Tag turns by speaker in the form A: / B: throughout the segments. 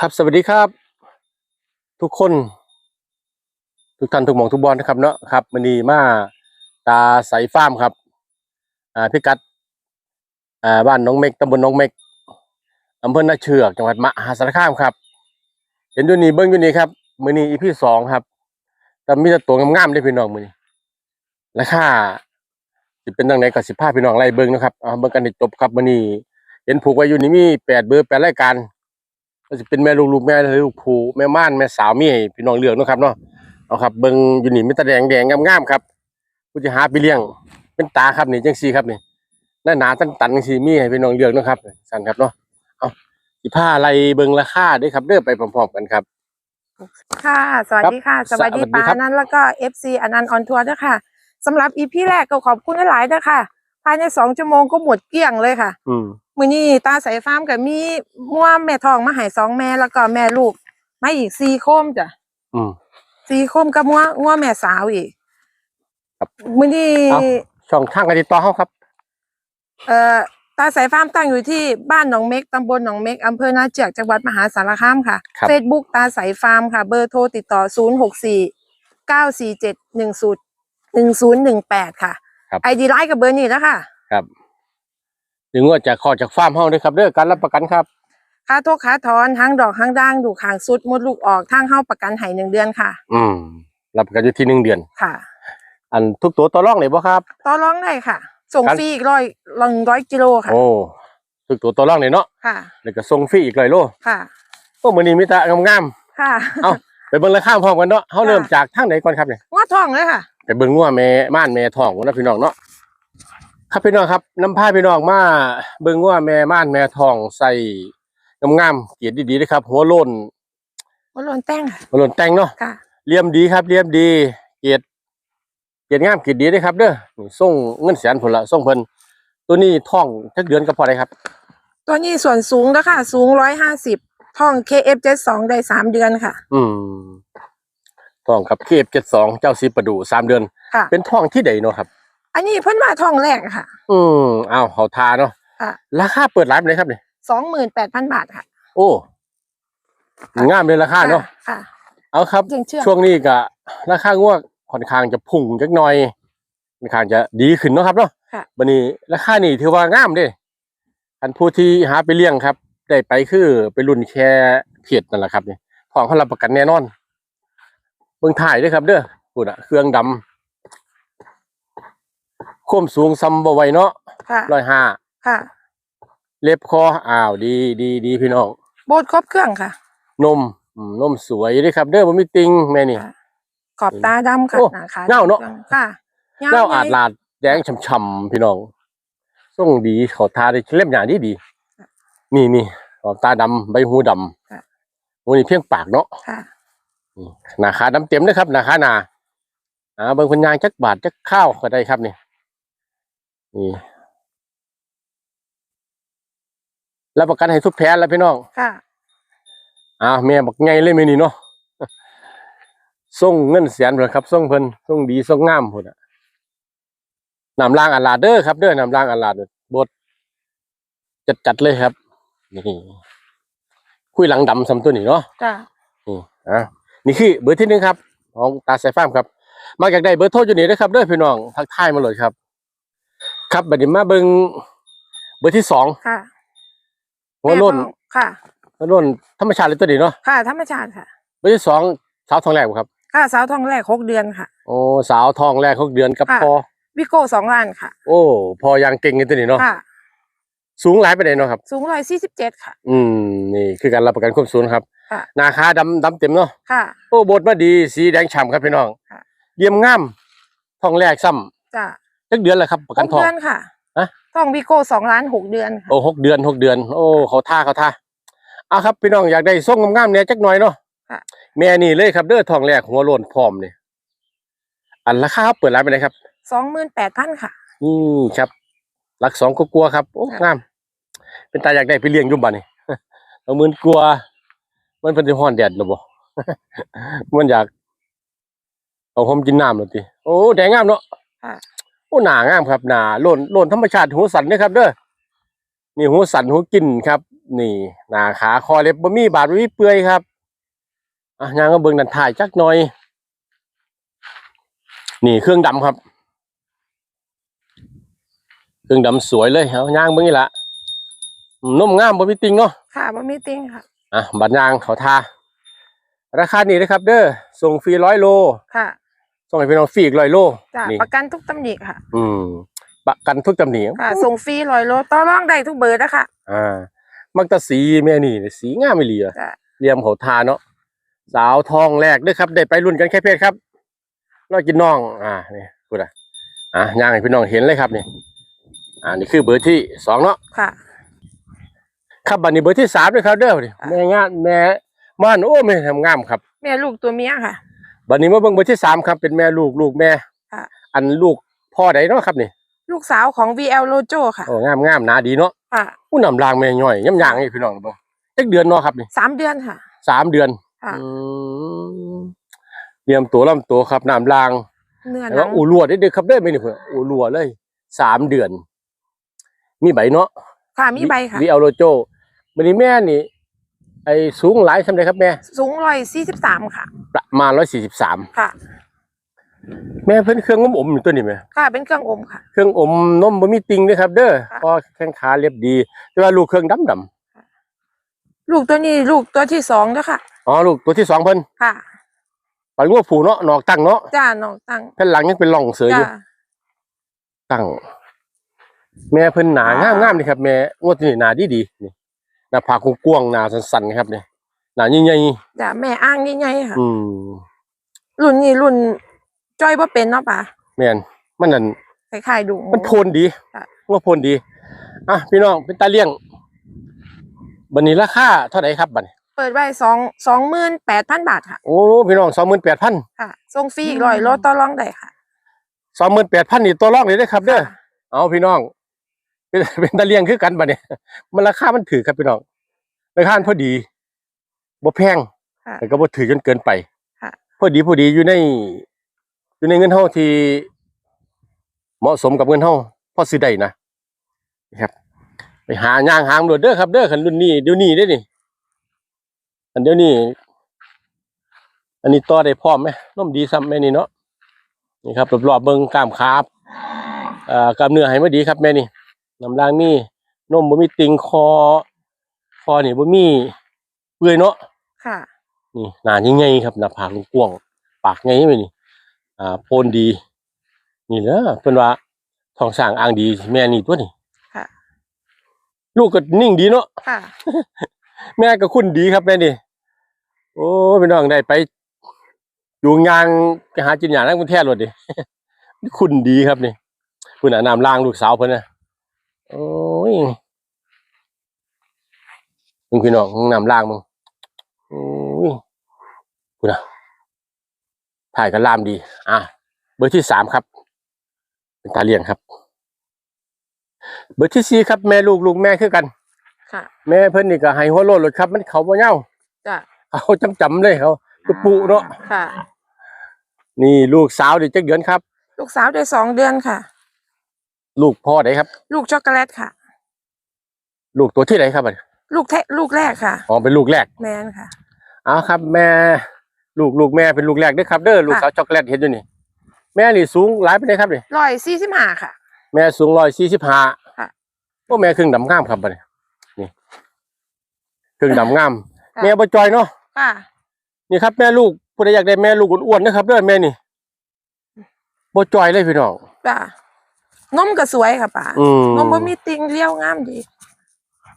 A: ครับสวัสดีครับ ทุกคน ทุกท่านทุกหมองทุกบอลนะครับเนาะครับมันนีมาตาใสฟาร์มครับ อ่าพิกัดอ่าบ้านหน้องเมกตำบลหน้องเมกอำเภอนาเชือกจังหวัดมหาสารคามครับ เห็นอยู่นี่เบิ้งอยู่นี่ครับมือนี้อีพีสองครับแต่มีแต่ตัวงามๆได้พี่น้องมือนี้ราคาสิเป็นตังไหนก็สิพาพี่น้องไล่เบิ้งนะครับเอาเบิ้งกันให้จบครับมือนี้เห็นผูกไว้อยู่นี่มีแปดเบอร์แปดรายการ ก็จะเป็นแม่ลูกลูกแม่ลูกผูแม่ม่านแม่สาวมีให้พี่น้องเลือกเนาะครับเนาะเอาครับเบิ่งอยู่นี่มีแตาแดงแดงงามๆครับกูจะหาไปเลี้ยง เป็นตาครับนี่จังซี่ครับนี่หน้าหนาตันตันจังซี่มีให้พี่น้องเลือกเนาะครับสั่นครับเนาะเอาสิผ้าอะไรเบิ่งราคาเด้วยครับเด้อไปพร้อมๆกันครับ
B: ค่ะ สวัสดีค่ะ
A: ครั
B: ส
A: บ
B: วัสดี
A: สวัสดี
B: ปา
A: ครับ
B: นั้นแล้วก็เอฟซีอนันต์ออนทัวร์ด้วยค่ะสำหรับอีพีแรกก็ขอบคุณหลายๆด้วยค่ะ ภายในสองชั่วโมงก็หมดเกลี้ยงเลยค่ะ
A: อืม
B: มือนี้ตาสายฟาร์มกับมีม่วแม่ทองมาใหายสองแม่แล้วก็แม่ลูกมาอีกสี่โคมจ้ะ
A: อืม
B: สี่โคมกับม่วม่วแม่สาวอีก
A: ครับ
B: มือนี้
A: เอาช่องทางการติดต่อเฮาครับ
B: เอ่อตาสายฟาร์มตั้งอยู่ที่บ้านหนองเม็กตำบลหนองเม็กอำเภอนาเจือกจังหวัดมหาสารคามค่ะ
A: ครับ
B: เฟซบุ๊กตาสายฟาร์มค่ะ เบอร์โทรติดต่อ 0 6 4 9 4 7 1 0 1 0 1 8 ค่ะ
A: ครับ
B: ไอดีไลน์กับเบอร์นี้แล้วค่ะ
A: ครับถึงว่าจากขอจากฟาร์มเฮาเด้อครับเด้อการรับประกันครับ
B: ค่าโทษค่าถอนทั้งดอกทั้งด่างดูขางสุดมดลูกออกทางเข้าประกันให้หนึ่งเดือนค่ะ
A: อืมรับประกันอยู่ที่หนึ่งเดือน
B: ค่ะ
A: อันทุกตัวต่อรองเลยบ่ครับ
B: ต่อรองได้ค่ะ ส่ง
A: ครับ
B: ฟรีอีกร้อยลงร้อยกิโลค่ะ
A: โอ้ทุกตัวต่อรองเลยเนาะ
B: ค่ะ
A: แล้วก็ส่งฟรีอีกร้อยโล
B: ค่ะ
A: โอ้มื้อนี้มีแต่งาม
B: ค่ะ
A: ๆเอาไปเบิ่งราคาพร้อมกันเนาะเฮาเริ่มจากทางไหนก่อนครับเนี่ย
B: งอทองเลยค่ะ
A: ไปเบิ่งงัวแม่ม่านแม่ทองนะพี่น้องเนาะครับพี่น้องครับนำพาพี่น้องมาเบิ่งงัวแม่ม่านแม่ทองใส่งามๆเกียรติดีๆนะครับ หัวโล้น
B: ว่าโลนแต้งค่ะ
A: หัวโล้นแต่งเนาะ
B: ค่ะ
A: เลี่ยมดีครับเลี่ยมดี เกียรติเกียรติงามเกียรติดีเด้อครับ เด้อนี่ส่งเงินแสนพุ่นละส่งเพิ่นตัวนี้ท้องจักเดือนก็พอได้ครับ
B: ตัวนี้ส่วนสูงแล้วค่ะ สูงร้อยห้าสิบท่อง KF 7 2 ได้สามเดือนค่ะ
A: อืม ท้องกับเคฟ72เจ้าซีประดูสามเดือน
B: ค่ะ
A: เป็นท้องที่ใดเนาะครับ
B: อันนี้เพิ่นมาท่องแรกค่ะ
A: อืมอ้าวเขาทาเนาะ
B: ค่ะ
A: ราคาเปิดร้านไปเลยครับเนี่ย
B: สองหมื่นแปดพันบาทค่ะ
A: โอ้งามเลยราคาเนาะ
B: ค่ะ
A: เอาครับ
B: เชื่องเชื่อง
A: ช่วงนี้ก็ราคางวกค่อนข้างจะพุ่งจักหน่อยค่อนข้างจะดีขึ้นเนาะครับเนาะ
B: ค่ะ
A: บันนี้ราคานี่ถือว่างามเด้อันผู้ที่หาไปเลี้ยงครับ ได้ไปคือไปรุ่นแค่เพียดนั่นแหละครับนี่ของเขารับประกันแน่นอน เบิ่งถ่ายด้วยครับ เด้อพูดอะเครื่องดำความสูงซัมบไหวเนาะ
B: ค่ะ
A: ร้อยห้า
B: ค่ะ
A: เล็บคออ้าวดีดีดีพี่น้อง
B: โบดครบเครื่องค่ะ
A: นมอืมนมสวยเด้วยครับ เด้อบ่มีติงแม่นี่
B: ค่ะขอบตาดำค่ะ
A: โอ้
B: หนาขา
A: เงาเนอะ
B: ค่ะ
A: เน่าอาดลาดแดงช่ำๆพี่น้องส่งดีเขาทาได้เล่มหยาดีดีนี่นี่ขอบตาดำใบหูดำโอ้นี่เพียงปากเนาะ
B: ค่ะ
A: นี่ หน้าขาดำเต็มเลยครับหน้าขาหนาอ่าเบิ่งคนยางจักบาทจักข้าวก็ได้ครับนี่นี่รับประกันให้ทุกแผลแล้วพี่น้อง
B: ค่ะ
A: อ้าวแม่บักไงเลยแม่นี่เนาะส่งเงินแสนเลยครับส่งเพิ่นส่งดีส่งงามพุ่นน่ะนำรางอาลาดเด้อครับเด้อนำรางอาลาดบดจัดจัดๆเลยครับนี่คุยหลังดำซ้ำตัวนี้เนาะ
B: จ้ะ
A: นี่อะ นี่คือเบอร์ที่หนึ่งครับของตาสายฟ้าร์มครับ มาจากใดเบอร์โทรอยู่นี่นะครับเด้อพี่น้องทักทายมาเลยครับ ครับบัดนี้มาเบิ่งเบอร์ที่สอง
B: ค่ะ
A: หัวโล้น
B: แม่ทองค่ะ
A: หัวโล้นธรรมชาติเลยตัวนี้เนาะ
B: ค่ะ ธรรมชาติค่ะ
A: เบอร์ที่สองสาวทองแรกบ่ครับ
B: ค่ะสาวทองแรกหกเดือนค่ะ
A: โอ้สาวทองแรกหกเดือนกับ
B: ค่ะ
A: พอ
B: วิโก้สองล้านค่ะ
A: โอ้พอยังเก่งกันตัวนี้เนาะ
B: ค่ะ
A: สูงหลายไปไหนใดเนาะครับ
B: สูงร้อยสี่สิบเจ็ดค่ะ
A: อืม นี่คือการรับประกันความสูงครับ
B: ค่ะ
A: หน้าขาดำดำเต็มเนาะ
B: ค่ะ
A: โอ้บดมาดีสีแดงฉ่ำครับพี่น้อง
B: ค่ะ
A: เยี่ยมงามทองแรกซ้
B: จ้ะำ
A: จักเดือนแล้วครับประ
B: ห
A: กัน
B: ก
A: ทอง
B: เดือนค่ะ
A: ฮะ
B: ทองวิโก้สองล้านหกเดือนค่ะ
A: โอ้หกเดือนหกเดือน โอ้เขาท่าเขาท่าเอาครับพี่น้องอยากได้ส่งงามๆเนี่ยจักหน่อยเนาะ
B: ค่ะ
A: แม่นี่เลยครับเด้อทองแรกหัวโลนพร้อมเนี่ยอันราคาเปิดร้านไปเลยครับ
B: สองหมื่นแปดพันค่ะ
A: นี่ครับหลักสองก็กลัวๆครับโอ้
B: ค่ะ
A: งาม เป็นตาอยากได้ไปเลี้ยงอยุ่มบ้านนี่เอามือนกลัว มันเป็นสิฮ้อนแดดหรอบ่มันอยากเอาผมกินน้ำหน่อยติโอ้แดงงามเนาะ
B: ค่ะ
A: โอ้หนางามครับหนาโลนโลนธรรมชาติหูสันเด้อครับเด้อนี่หูสันหูกินครับ นี่ หน้าขาคอเล็บบ่มีบาดบ่มีเปื่อยครับอะย่างก็เบิ่งดันถ่ายจักหน่อย นี่เครื่องดำครับ เครื่องดำสวยเลยเอาย่างเบิ่งนี่ละอืมนุ่มงามบ่มีติงเนาะ
B: ค่ะบ่มีติงค่ะ
A: อะบัตรยางเขาทาราคานี้นะครับ เด้อส่งฟรีร้อยโล
B: ค่ะ
A: ส่งให้พี่น้องฟรีอีกร้อยโล
B: จ้ะ
A: นี่
B: ประกันทุกตำหนิค่ะ
A: อืมประกันทุกตำหนิ
B: ค่ะ ส่งฟรีร้อยโลต่อรองได้ทุกเบอร์นะคะ
A: อ่า มักตะสีแม่นี่สีงามไม่เหลีย
B: จ้ะ
A: เรียมเขาทาเนาะสาวทองแรกเด้อครับ ได้ไปรุ่นกันแค่เพศครับรอกินน้อง อ่านี่พูดอะอะย่างให้พี่น้องเห็นเลยครับนี่อ่านี่คือเบอร์ที่สองเนาะ
B: ค่ะ
A: ครับบัดนี้เบอร์ที่สามด้วยครับเด้อนี่
B: ค่ะ
A: แม่งานแม่ม่านโอ้แม่ทำงามครับ
B: แม่ลูกตัวเมียค่ะ
A: บัดนี้มาเบิ่งเบอร์ที่สามครับเป็นแม่ลูกลูกแม่
B: ค่ะ
A: อันลูกพ่อใดเนาะครับนี่
B: ลูกสาวของ VL Lojo ค่ะ
A: โอ้งามงามหนาดีเนาะ
B: ค่ะ
A: ผู้นำรางแม่ย่อยย่ำยางนี่พี่น้องเบิ่งจักเดือนเนาะครับนี่
B: สามเดือนค่ะ
A: สามเดือน
B: ค่ะ
A: อืมเตรียมตัวลำตัวครับน้ำราง
B: เนื้อ
A: แต่
B: หนั
A: ว่างอูรัวได้เด้อครับเด้อไม่นี่เพิ่นอูรัวเลยสามเดือน มีใบเนาะ
B: ค่ะมีใบค่ะ
A: วิเอาโลโจ บัดนี้แม่นี่ ไอ้สูงหลายซำใดครับแม่
B: สูงร้อยสี่สิบสามค่ะ
A: ประมาณ143
B: ค่ะ
A: แม่เพิ่นเครื่องอมอมอยู่ตัวนี้แม่
B: ค่ะเป็นเครื่องอมค่ะ
A: เครื่องอมนมบ่มีติงเด้อครับ เด้อ
B: ค่ะ
A: พอแข้งขาเรียบดี แต่ว่าลูกเครื่องดำดำ
B: ลูกตัวนี้ลูกตัวที่สองแล้วค่ะ
A: อ๋อลูกตัวที่สองเพิ่น
B: ค่ะ
A: ปลางัวผูเนาะนอกตั้งเนาะ
B: จ้าน้องตั้ง
A: แผ่นหลังยังเป็นร่องเสืออ
B: จ้า
A: ยู่ตั้ง แม่เพิ่นหนางามงามๆนี่ครับแม่งวดนี่หนาดีดีๆนี่ห น้าผากกว้างๆหน้าสั้นๆครับนี่หน้าใหญ่
B: จ้าแม่อ้างใหญ่ๆค่ะ
A: ๆอืม
B: รุ่นนี้รุ่นจ้อยบ่เป็นเนาะป่ะ
A: แม่นมันนั่น
B: คล้ายๆดุห
A: มันโทนดี
B: ค่ะ
A: ว่าโทนดีอะพี่น้องเป็นตาเลี้ยงบัดนี้ราคาเท่าไหร่ครับบัดนี้
B: เปิดไว้สองสองหมื่นแปดพันบาทค่ะ
A: โอ้พี่น้อง28,000
B: ค่ะส่งฟรีอีกร้อยโลต่อรองได้ค่ะ
A: 28,000นี่ตัวรองเลยเด้อครับเด้อ
B: ค่ะ
A: เอาพี่น้อง เป็นเป็นตาเลี้ยงคือกันบัดนี้มันราคามันถือครับพี่น้องราคามันพอดีบ่แพง
B: ค่ะ
A: แต่ก็บ่ถือจนเกินไป
B: ค่ะ
A: พอดีพอดีอยู่ใน อยู่ในเงินเฮาที่เหมาะสมกับเงินเฮาพอซื้อได้นะนะครับ ไปหาย่างหางโดดเด้อครับ เด้อคันรุ่นนี้เดี๋ยวนี้เด้อนี่อันเดี๋ยวนี้อันนี้ต่อได้พร้อมไหมนมดีซ้ำแม่นี่เนาะนี่ครับรอบๆเบิ่งกล้ามขาเอ่อกล้ามเนื้อให้มาดีครับแม่นี่ น้ำล่างนี่นมบ่มีติงคอ คอนี่บ่มีเปื่อยเนาะ
B: ค่ะ
A: นี่หน้าใหญ่ๆครับหน้าผากกว้างๆปากใหญ่ไปนี่อ่าโพนดี นี่แหละเพิ่นว่าทองสร้างอ่างดีแม่นี่ตัวนี้
B: ค่ะ
A: ลูกก็นิ่งดีเนาะ
B: ค่ะ
A: แม่ก็คุ้นดีครับแม่นี่โอ้พี่น้องได้ไปอยู่งานไปหาจินหยานั่งบนแท่รถดิ คุ้นดีครับนี่คุณน่ะน้ำล้างลูกสาวเพิ่นนะ โอ้ยมึงพี่น้องมึงน้ำล้างมึงโอ้ยคุณน่ะถ่ายกันลามดี อะ เบอร์ที่สามครับ เป็นตาเลี้ยงครับ เบอร์ที่สี่ครับแม่ลูกลูกแม่คือกัน
B: ค่ะ
A: แม่เพิ่นนี่ก็ให้หัวโลดรถครับ มันเขาบ่เหย้า
B: จ้ะ
A: เขาจำจำๆเลยเขาตุปุเนาะ
B: ค่ะ
A: นี่ลูกสาวดิจักเดือนครับ
B: ลูกสาวได้สองเดือนค่ะ
A: ลูกพ่อไดครับ
B: ลูกช็อกโกแลตค่ะ
A: ลูกตัวที่ไหนครับบัด
B: ลูกแทะลูกแรกค่ะ
A: อ๋อเป็นลูกแรก
B: แมนค่ะ
A: เอาครับ แม่ ลูกลูกแม่เป็นลูกแรกเด้อครับเด้อลูกสาวช็อกโกแลตเห็นอยู่นี่แม่นี่สูงหลายปานใดครับนี่
B: ร้อยสี่สิบห้าค่ะ
A: แม่สูง145
B: ค่ะ
A: โอ้แม่ครึ่งดำงามครับบัดนี้นี่ครึ่งดำงาม
B: ค่ะ
A: แม่บ่จอยเนาะ
B: ค่ะ
A: นี่ครับแม่ลูกผู้ใดอยากได้แม่ลูกอ้วนๆนะครับเด้อแม่นี่บ่จอยเลยพี่น้อง
B: จ้ะ นมก็สวยค่ะป่า
A: อืม
B: นมบ่มีติงเลี้ยวงามดี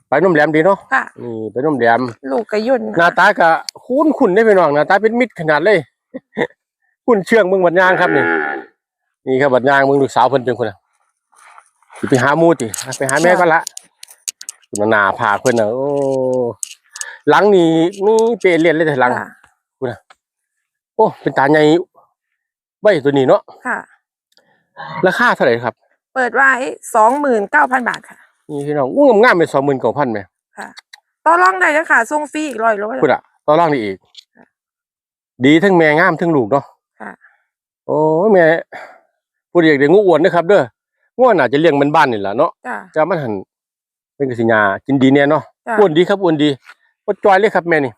A: ไปนมแหลมดีเนาะ
B: ค่ะ
A: นี่ไปนมแหลม
B: ลูกก็ยุ่น
A: หน้าตาก็คุ้นคุ้นได้พี่น้องหน้าตาเป็นมิตรขนาดเลย คุ้นเชื่องเมืองบัดยางครับนี่นี่ครับบัดยางเมืองลูกสาวเพิ่นจังคนน่ะสิไปหาหมูติไปหาแม่ก็ละคุณนานาพาเพิ่นน่ะโอ้หลังนี่มีเปรเลียนเลยแต่หลัง
B: ค่ะ
A: โอ้ เป็นตาใหญ่ไว้ตัวนี้เนาะ
B: ค่ะ
A: ราคาเท่าไหร่ครับ
B: เปิดไว้สองหมื่นเก้าพันบาทค่ะ
A: นี่พี่น้องอู้งามๆเป็น29,000แหม
B: ค่ะต่อรองได้แล้วค่ะส่งฟรีอีกร้อยโล
A: พุ่นอะต่อรองได้อีก ดีทั้งแม่งามทั้งลูกเนาะ
B: ค่ะ
A: โอ้แม่ผู้เรียกได้งูอ้วนนะครับ เด้องูน่าจะเลี้ยงมันบ้านนี่แหละเนาะ
B: จ้ะ
A: จะมันหันเป็นกสิญากินดีเนี่ยเนาะ
B: จ้ะ
A: อ้วนดีครับอ้วนดีบ่จอยเลยครับแม่นี่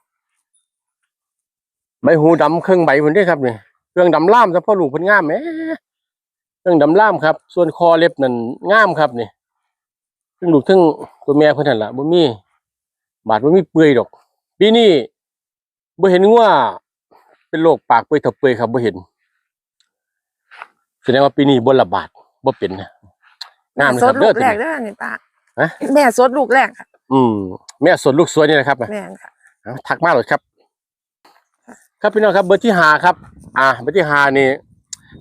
A: ใบหูดำเครื่องใบเพิ่นเด้ครับนี่เครื่องดำล่ามซะพ่อลูกเพิ่นงามแหม เครื่องดำล่ามครับ ส่วนคอเล็บนั่นงามครับนี่ทั้งลูกทั้งตัวแม่เพิ่นนั่นล่ะบ่มีบาดบ่มีเปื่อยดอกปีนี้บ่เห็นว่าเป็นโรคปากเปื่อยเถาเปื่อยครับบ่เห็นแสดงว่าปีนี้บ่ระบาดบ่เป็นนะงามเลย
B: ส
A: ค
B: ด
A: รับ
B: ลู
A: เด้อก
B: แรก
A: ตัวนี้
B: เด้อนี่ป้า
A: ฮะ
B: แม่สดลูกแรกค่ะ
A: อืมแม่สดลูกสวยนี่นะครับ
B: แม่นค่ะ
A: เอาทักมาเลยครับ ครับพี่น้องครับเบอร์ที่หาครับ อ่าเบอร์ที่หานี่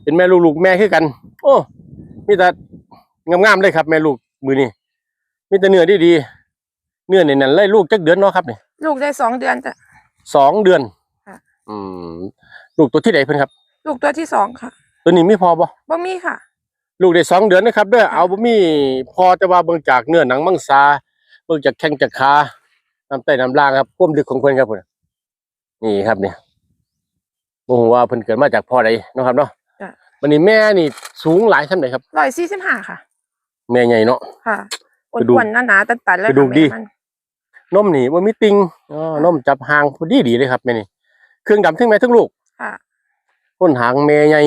A: เป็นแม่ลูกลูกแม่คือกัน โอ้มีแต่งามๆเลยครับ แม่ลูกมือนี่มีแต่เนื้อดีๆเนื้อเนี่ยนั่นเลยลูกจักเดือนเนาะครับนี่
B: ลูกได้สองเดือนจ้ะ
A: สองเดือน
B: ค่ะ
A: อืมลูกตัวที่ไหนเพิ่นครับ
B: ลูกตัวที่สองค่ะ
A: ตัวนี้ไม่พอบ่
B: บ่มีค่ะ
A: ลูกได้สองเดือนนะครับเด้อเอาบ่มีพอแต่ว่าเบิ่งจากเนื้อหนังมังสาเบิ่งจากแข้งจากขาน้ำใต้น้ำล่างครับความลึกของเพิ่นครับพุ่นนี่ครับเนี่ยบ่ฮู้ว่าเพิ่นเกิดมาจากพ่อใดเนาะครับเนาะ
B: จ้ะ
A: วันนี้แม่นี่สูงหลายส่ำใดครับ
B: ร้อยสี่สิบห้าค่ะ
A: แม่ใหญ่เนาะ
B: ค่ะ
A: กระดูก
B: อ้วนๆหนาๆตันๆเลย
A: กระดูก
B: ค่ะ
A: ดี
B: แม่มัน
A: นมนี่บ่มีติงอ๋อนมจับหางพอดีดีเลยครับแม่นี่ เครื่องดำทั้งแม่ทั้งลูก
B: ค่ะ
A: ต้นหางแม่ใหญ่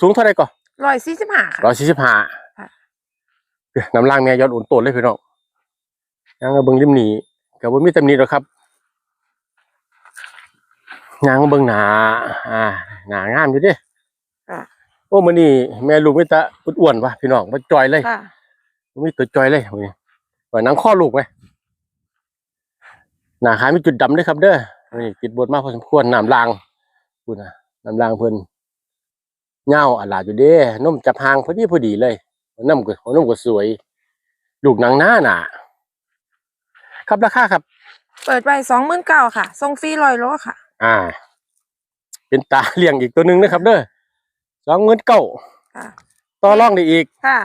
A: สูงเท่าไหร่ก่อ
B: ร้อยสี่สิบห้าค่ะ
A: 145
B: ค่ะ
A: เดี๋ยวน้ำล่างแม่ยอดอุ่นโตนเลยพี่น้องยังเอาเบิ่งริมนี่ก็บ่มีตำหนิหรอกครับยางเบิ่งหนา อ่า หนางามอยู่เดิ
B: ค่ะ
A: โอ้มื้อนี้แม่ลูกมีแต่อ้วนๆว่ะพี่น้องบ่จอยเลย
B: ค่ะ
A: มีตัวจอยเลยมื้อนี้ว่าหนังข้อลูกไหมหน้าขามีจุดดำด้วยครับ เด้อนี่ติดบทมากพอสมควรน้ำลางพูดนะน้ำลางเพิ่นเหง้าอะลาดอยู่เด้นมจับหางพอดีพอดีเลยหัวน้ำก็หัวนมก็สวย ลูกหนังหน้าหนาครับราคาครับ
B: เปิดไปสองหมื่นเก้าค่ะส่งฟรีร้อยโลค่ะ
A: อ่า เป็นตาเลี้ยงอีกตัวหนึ่งนะครับ เด้อ สองเงินเก้า
B: ค่ะ
A: ต่อรองได้อีก
B: ค่ะ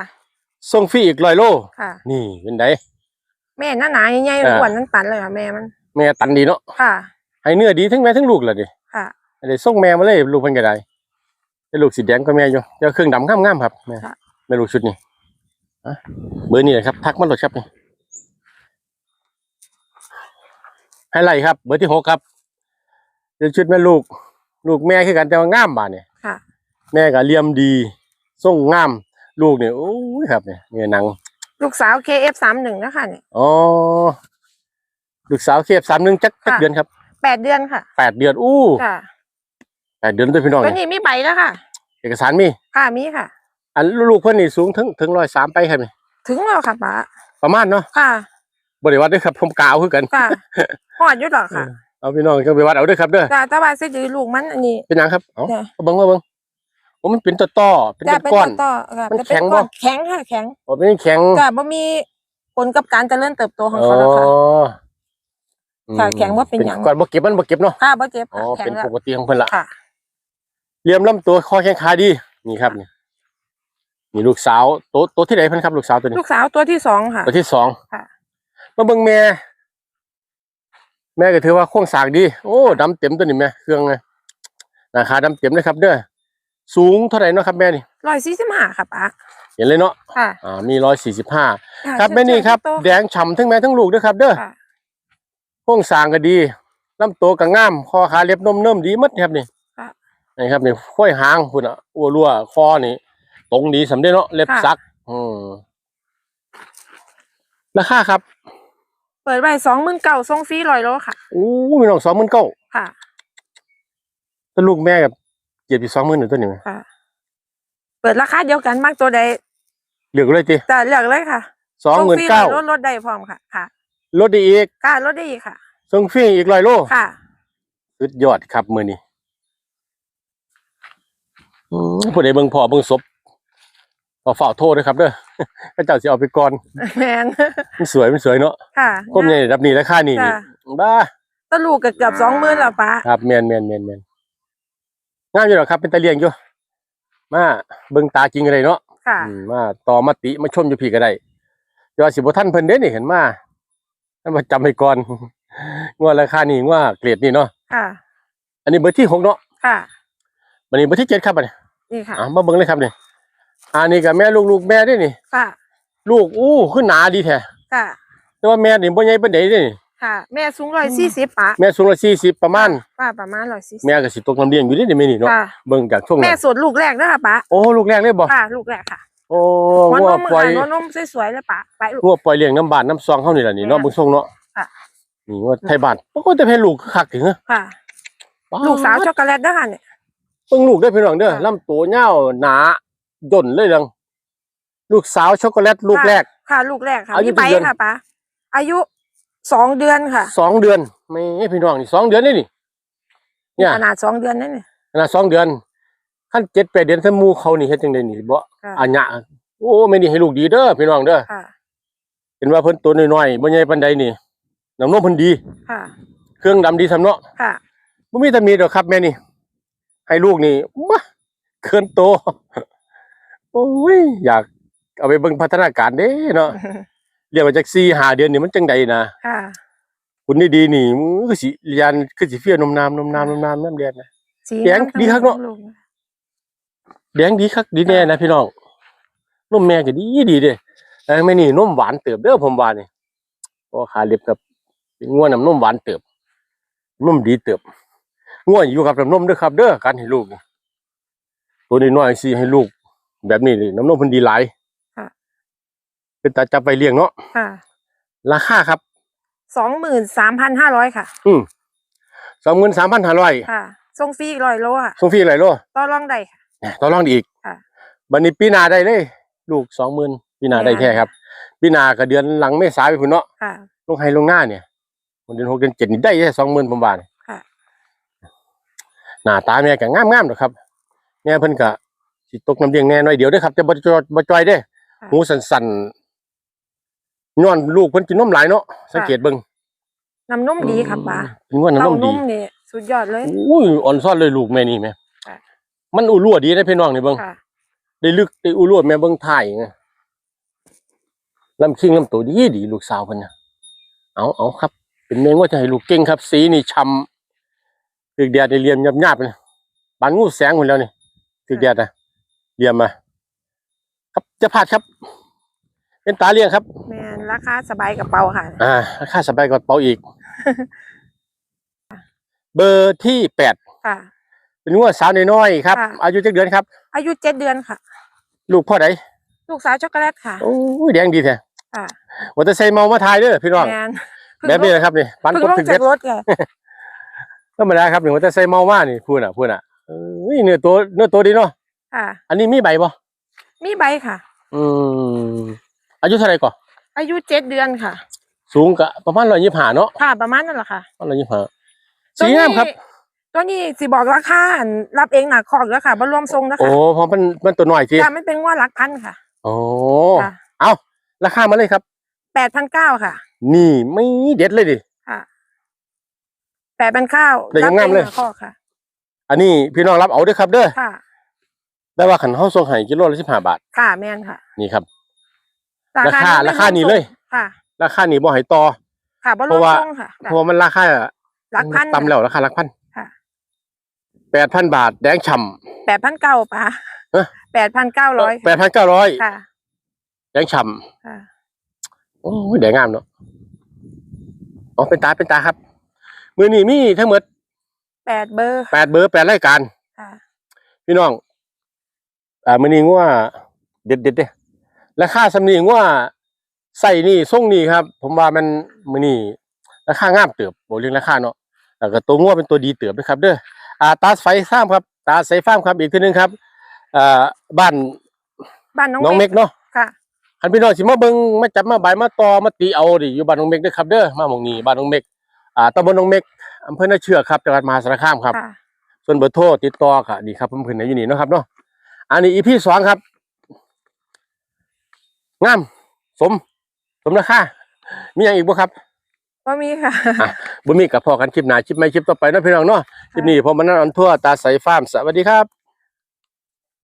A: ส่งฟรีอีกร้อยโล
B: ค่ะ
A: นี่เป็นได
B: แม่หน้าหนาใหญ่
A: เออ
B: ๆอ้วนทั้งตันเลยค่ะแม่มัน
A: แม่ตันดีเนาะ
B: ค่ะ
A: ให้เนื้อดีทั้งแม่ทั้งลูกเลยดิ
B: ค่ะ
A: ไอ้ส่งแม่มาเลยลูกเพิ่นก็ได้แต่ลูกสีแดงก็แม่อยู่เจ้าเครื่องดำงามๆครับแม่
B: ค่ะ
A: แม่ลูกชุดนี้อะเบอร์นี้แหละครับทักมาเลยครับนี่ให้ไล่ครับ เบอร์ที่หกครับเดี๋ยวชุดแม่ลูก ลูกแม่คือกันแต่ว่างามบาดเนี่ย
B: ค่ะ
A: แม่ก็เลี่ยมดีส่งงาม ลูกเนี่ยโอ้ยครับเนี่ยเนี่ยหนัง
B: ลูกสาว KF สามหนึ่งนะคะเนี่ย
A: อ๋อลูกสาวเคฟสามหนึ่งจักจัก
B: ค่ะ
A: เดือนครับ
B: แปดเดือนค่ะ
A: แปดเดือนอู้
B: ค่ะ
A: แปดเดือนด้วยพี่น้อง
B: ตัว
A: เนี่ย
B: นี้มีใบแล้วค่ะ
A: เอกสารมี
B: ค่ะมีค่ะ
A: อันลูกเพิ่นนี่สูงถึงถึงร้อยสามไปครับนี่
B: ถึงแล้วค่ะป้า
A: ประมาณเนาะ
B: ค่ะ
A: บริวัติด้วยครับผมกล่าวคือกัน
B: ค่ะหอดอยู่หรอกค่ะ
A: เอาพี่น้องก็ไปวัดเอาด้วยครับเด้อ
B: จ้าแต่ว่าเสดือลูกมันอันนี้
A: เป็นหยังครับเอา
B: จ้ะ
A: เอาเบิ่งมาเบิ่งโอ้ มันเป็นต่อต่อๆเป็น
B: จ้า
A: เป็น
B: เป็น
A: ก้อน
B: ต่อๆค่ะ
A: มัน
B: จะเป็น
A: แข็ง
B: ก้อน
A: บ่
B: แข็งค่ะแข็ง
A: โอ้เป็นแข็ง
B: จ้าบ่มีผลกับการเจริญเติบโตของ
A: อ๋อ
B: เขาแล้วค่ะ
A: อืม
B: ค่ะแข็งบ่เป็นหยัง
A: ก้อนบ่เก็บมันบ่เก็บเนาะ
B: ค่ะบ่เจ็บ
A: อ๋อ
B: ค่ะแข็
A: เป็
B: ง
A: น
B: แล้ว
A: ปกติของเพิ่นละ
B: ค่ะ
A: เหลี่ยมลำตัวคอแข้งขาดีนี่ครับนี่นี่ลูกสาวโตโตที่ไหนเพิ่นครับลูกสาวตัวนี้
B: ลูกสาวตัวที่สองค่ะ
A: ตัวที่สอง
B: ค่ะ
A: มาเบิ่งแม่ แม่ก็ถือว่าโครงสร้างดี โอ้ดำเต็มตัวนี้แม่เครื่องไงราคาดำเต็มเลยครับเด้อ สูงเท่าไหร่เนาะครับแม่นี่
B: ร้อยสี่สิบห้าค่ะป้า
A: เห็นเลยเนาะ
B: ค่ะ
A: อ่ามีร้อยสี่สิบห้าะครับแม่นี่ครับ
B: โต
A: แดงฉ่ำทั้งแม่ทั้งลูกเด้วยครับ เด้อ
B: ค่ะ
A: โครงสร้างก็ดีลำตัวก็งามคอขาเล็บนมเนิ่มดีหมัดครับนี่
B: ค่ะ
A: นี่ครับนี่ค่อยหางคุณอะอ้วรั่วคอนี่ ตรงดีสำเร็จเนาะเล็บ
B: ค่ะ
A: ซักอืมราคาครับ
B: เปิดไว้สองหมื่นเก้าส่งฟรีร้อยโลค่ะ
A: อู้มีน้องสองหมื่นเก้า
B: ค่ะ
A: ตัวลูกแม่กับ เกียรติสองหมื่นหนึ่งตัวนี้ไหม
B: ค่ะ เปิดราคาเดียวกันมากตัวใด
A: เหลือกเลยจี
B: จะเลือกเลยค่ะ
A: สองหมื่น
B: ฟรี
A: เก้า
B: ลดลดได้พร้อมค่ะ ค่ะ
A: ลดได้อีก
B: ค่ะลดได้อีกค่ะ
A: ส่งฟรีอีกร้อยโล
B: ค่ะ
A: สุดยอดครับมือนี้อืมผู้ใดเบิ่งพอเบิ่งศพพอฝ่าโทษด้วยครับเด้อพระเจ้าสิเอาไปก่อน
B: แมน
A: มันสวยมันสวยเนาะ
B: ค่ะ
A: คมใหญ่รับนี่ราคานี่นี่
B: ค่ะ
A: บ้า
B: ตะลูกก็เกือบสองหมื่นแล้วป้า
A: ครับแมนแมนแมนแมน งามอยู่หรอกครับ เป็นตะเลียงอยู่มาเบิ่งตาจริงอะไรเนาะ
B: ค่ะ
A: อืมมาต่อมาติมาชมอยู่พี่ก็ได้ยอดสิบ่ท่านเพิ่นเด้นี่เห็นมาท่านมาจำไปก่อนงวดราคานี่งวดเกรดนี่เนาะ
B: ค่ะ
A: อันนี้เบอร์ที่หกเนาะ
B: ค่ะ
A: บันนี้เบอร์ที่เจ็ดครับบัดนี้
B: นี่ค่ะ
A: อะมาเบิ่งเลยครับนี่อันนี้กับแม่ลูกลูกแม่ด้วยนี่
B: ค่ะ
A: ลูกอู้ขึ้นหนาดีแท้
B: ค่ะ
A: แต่ว่าแม่นี่บ่ใหญ่ปานใดเด้นี่
B: ค่ะ แม่สูงร้อยสี่สิบปะ
A: แม่สูง140ประมาณ
B: ป้าประมาณร้อยสี่สิบ
A: แม่ก็สิตกน้ำเลี้ยงอยู่เด้นี่แม่นี่เนาะ
B: ค่ะ
A: เบิ่งจากช่วง
B: แม่
A: นั้น
B: สดลูกแรกเด้อค่ะปะ
A: โอ้ลูกแรกเลยบ่
B: ค่ะลูกแรกค่ะ
A: โอ้
B: หัว
A: งัวน
B: ม
A: ปล่อย
B: ค่ะหัวนมสวยๆเลยปะไปลูก
A: งัวปล่อยเลี้ยงน้ำบ้านน้ำซองเฮานี่ล่ะนี่เนาะ
B: แม่
A: เบิ่งทรงเนาะ
B: ค่ะ
A: นี่งัวไทยบ้านบ่ก็จะให้ลูกคือคักถึงเหรอ
B: ค่ะลูกสาวช็อกโกแลตเด้อค่ะเนี่ย
A: เบิ่งลูกเด้อพี่น้องเด้อ
B: ค่ะ
A: ลำตัวยาวหนาย่นเลยดังลูกสาวช็อกโกแลตลูกแรก
B: ค่ะ ลูกแรกค่ะ
A: อายุ
B: มีใบ
A: กี่เดือน
B: ค่ะปะอายุ สองเดือนค่ะ
A: สองเดือนไม่พี่น้องนี่สองเดือนนี่นี่เนี่ย
B: ขนาดสองเดือนนั่นเนี่ย
A: ขนาดสองเดือนขั้นเจ็ดแปดเดือนถ้าหมูเขานี่เฮ็ดจังไดนี่บ่
B: ค่ะ
A: อัญญะโอ้ไม่นี่ให้ลูกดีเด้อพี่น้องเด้อ
B: ค่ะ
A: เห็นว่าเพิ่นตัวน้อยๆบ่ใหญ่ปานใดนี่น้ำนมเพิ่นดี
B: ค่ะ
A: เครื่องดำดีสำเนาะ
B: ค่ะ
A: บ่มีตำหนิดอกครับแม่นี่ให้ลูกนี่มาเคินโตโอ้ยอยากเอาไปเบิ่งพัฒนาการเด้เนาะ เรียกว่าจัก4 5เดือนนี่มันจังใดนะ
B: ค่ะ
A: คุณนี่ดีนี่มึงคือสิเรียนคือสิเฟียนมนามนมนามนมนามน้ำเรียนนะ
B: สี
A: แดง
B: น้ำ
A: ดีครับเนอะ
B: ลูก
A: แดงดีคักดีแน่นะพี่น้องนมแม่ก็ดีดีเด้แต่แม่นี่นมหวานเติบเด้อผมว่านี่เพราะว่าขาเล็บกับเป็นง่วนน้ำนมหวานเติบนมดีเติบง่วนอยู่กับน้ำนมเด้อครับ เด้อการให้ลูกนี่ตัวน้อยๆสิให้ลูก แบบนี้นี่น้ำนมเพิ่นดีหลาย
B: ค่ะ
A: เป็นตาจับไปเลี้ยงเนาะ
B: ค่ะ
A: ราคาครับ
B: สองหมื่นสามพันห้าร้อยค่ะ
A: อืมสองหมื่นสามพันห้าร้อย
B: ค่ะส่งฟรีร้อยโลค่ะ
A: ส่งฟรีอะไรโล
B: ต่อรองได้ค่ะ
A: ต่อรองดีอีก
B: ค่ะ
A: บันนี้ปีหนาได้เลยลูกสองหมื่นปีหนาได้แค่ครับปีหนาก็เดือนหลังเมษาไปพุ่นเนาะ
B: ค่ะ
A: ลงให้ลงหน้าเนี่ยวันเดือนหกเดือนเจ็ดนี่ได้แค่สองหมื่นผมว่าเนี่ย
B: ค่ะ
A: หน้าตาแม่ก็งามงามๆดอกครับแม่เพิ่นก็สิตกน้ำเลี้ยงแน่หน่อยเดียวเด้อครับจะบ่จอยบ่จอยเด้อ
B: ค่ะ
A: หูสั่นๆ ย้อนลูกเพิ่นกินนมหลายเนาะสังเกตเบิ่ง
B: น้ำนมดีค่ะป้า
A: เป็นว่าน้ำน
B: เต้ามน
A: ดี
B: มนี่สุดยอดเลย
A: อุ้ยอ่อนซ่อนเลยลูกแม่นี่แม่
B: ค่ะ
A: มันอุ่รั่วดีนะพี่น้องนี่เบิ่ง
B: ค่ะ
A: ได้ลึกได้อุ่รั่วแม่เบิ่งถ่ายไงลำคิงลำตัวดีดีลูกสาวเพิ่นน่ะเอาเอาครับ เป็นแมงว่าจะให้ลูกเก่งครับ สีนี่ช้ำถึกแดดได้เหลี่ยมหยาบๆเลยบานงูแสงหมดแล้วนี่ถึกแดดนะเหลี่ยมมา ครับจะพลาดครับ เป็นตาเลี้ยงครับ
B: แมน ราคาสบายกระเป๋าค่ะ
A: อ่าราคาสบายกว่าเป๋าอีก เบอร์ที่แปด
B: ค่ะ
A: เป็นงวดสาวน้อยๆครับ
B: ค่ะ
A: อายุจักเดือนครับ
B: อายุเจ็ดเดือนค่ะ
A: ลูกพ่อใด
B: ลูกสาวช็อกโกแลตค่ะ
A: โอ้ยแดงดีแท้
B: ค่ะ
A: ว่าจะใส่เมามาทายเด้อพี่น้อง
B: แมน
A: แบบนี้นะครับนี่ปัน
B: เพิ่ง
A: กบ
B: ลง
A: ถึง
B: จา
A: เด็ด
B: กรถค่ะ
A: ธรรมดาครับหนึ่งว่าจะใส่เมาว่านี่พูดน่ะพูดน่ะเอ้ยเนื้อตัวเนื้อตัวดีเนาะ
B: ค่ะ
A: อันนี้มีใบบ่
B: มีใบค่ะ
A: อืมอายุเท่าไหร่ก่อน
B: อายุเจ็ดเดือนค่ะ
A: สูงกะประมาณร้อยยี่สิบห้าเนาะ
B: ค่ะประมาณนั่นแหละค่ะ
A: ร้อยยี่สิบห้าสีงามครับ
B: ตัวนี้สิบอกราคาอันรับเองหนักคอกแล้วค่ะบ่รวมทรงนะ
A: โอ้
B: คะ
A: เพราะมันมันตัวหน่อยที
B: จ้าไม่เป็นว่าหลักพันค่ะ
A: โอ้
B: ค่ะ
A: เอาราคามาเลยครับ
B: แปดพันเก้าค่ะ
A: นี่ไม่เด็ดเลยดิ
B: ค่ะแปดพันเก้า
A: ได้งามๆเลย
B: หนักคอกค่ะ
A: อันนี้พี่น้องรับเอาเด้วยครับเด้อ
B: ค่ะ
A: ได้ว่าขันเฮาส่งให้กิโลละสิบห้าบาท
B: ค่ะแมนค่ะ
A: นี่ครับ ราคาราคานี้เลย
B: ค่ะ
A: ราคานี้บ่ให้ต่อ
B: ค่ะบ่ร
A: เพ
B: วม
A: ราะว่า
B: ทรงค่ะ
A: เพราะว่ามันราคา
B: หลักพัน
A: ต่ำแล้วราคาหลักพัน
B: ค่ะ
A: แปดพันบาทแดงฉ่
B: แปดพันเก้าป่ะ
A: เอ๊ะ
B: แปดพันเก้าร้อยำ
A: แปดพันเก้าร้อย
B: ค่ะ
A: แดงฉ่
B: ค่ะำ
A: โอ้ยแดงงามเนาะอ๋อเป็นตาเป็นตาครับ มือนี้มีทั้งหมด
B: แปดเบอร์
A: แปดเบอร์แปดรายการ
B: ค่ะ
A: พี่น้องอ่ามือนี้ว่าเด็ดเด็ดเด้ ราคาสำนีว่าใส่นี่ส่งนี่ครับ ผมว่ามันมือนี้ราคางามเติบโบเรื่องราคาเนาะแล้วก็ตัวงัวเป็นตัวดีเติบด้วยครับ เด้ออ่าตาไฟฟ้าร์มครับ ตาไฟฟ้าร์มครับอีกทีหนึงครับอ่าบ้าน
B: บ้านน้อง
A: น้องเมกเนาะ
B: ค่ะ
A: คันพี่น้องสิมาเบิ่งมาจับมาใบายมาตอมาตีเอาดิอยู่บ้านน้องเมกเด้อครับเด้อมาหม่องนี้บ้านน้องเมกอ่าตำบลน้องเมกอำเภอนาเชือกครับจังหวัดมหาสารคามครับ
B: ค่ะ
A: ส่วนเบอร์โทรติดต่อค่ะนี่ครับผมเพิ่นให้อยู่นี่เนาะครับเนาะอันนี้อีพีสองครับ งาม สม สมราคามีอย่างอีกบ่ครับ
B: ก็มีค่ะ
A: อะบ่มีกับพอกันคลิปหน้าคลิปใหม่คลิปต่อไปเนาะพี่น้องเนาะคลิปนี้ผมมานั่งอันทั่วตาใสฟาร์มสวัสดีครับ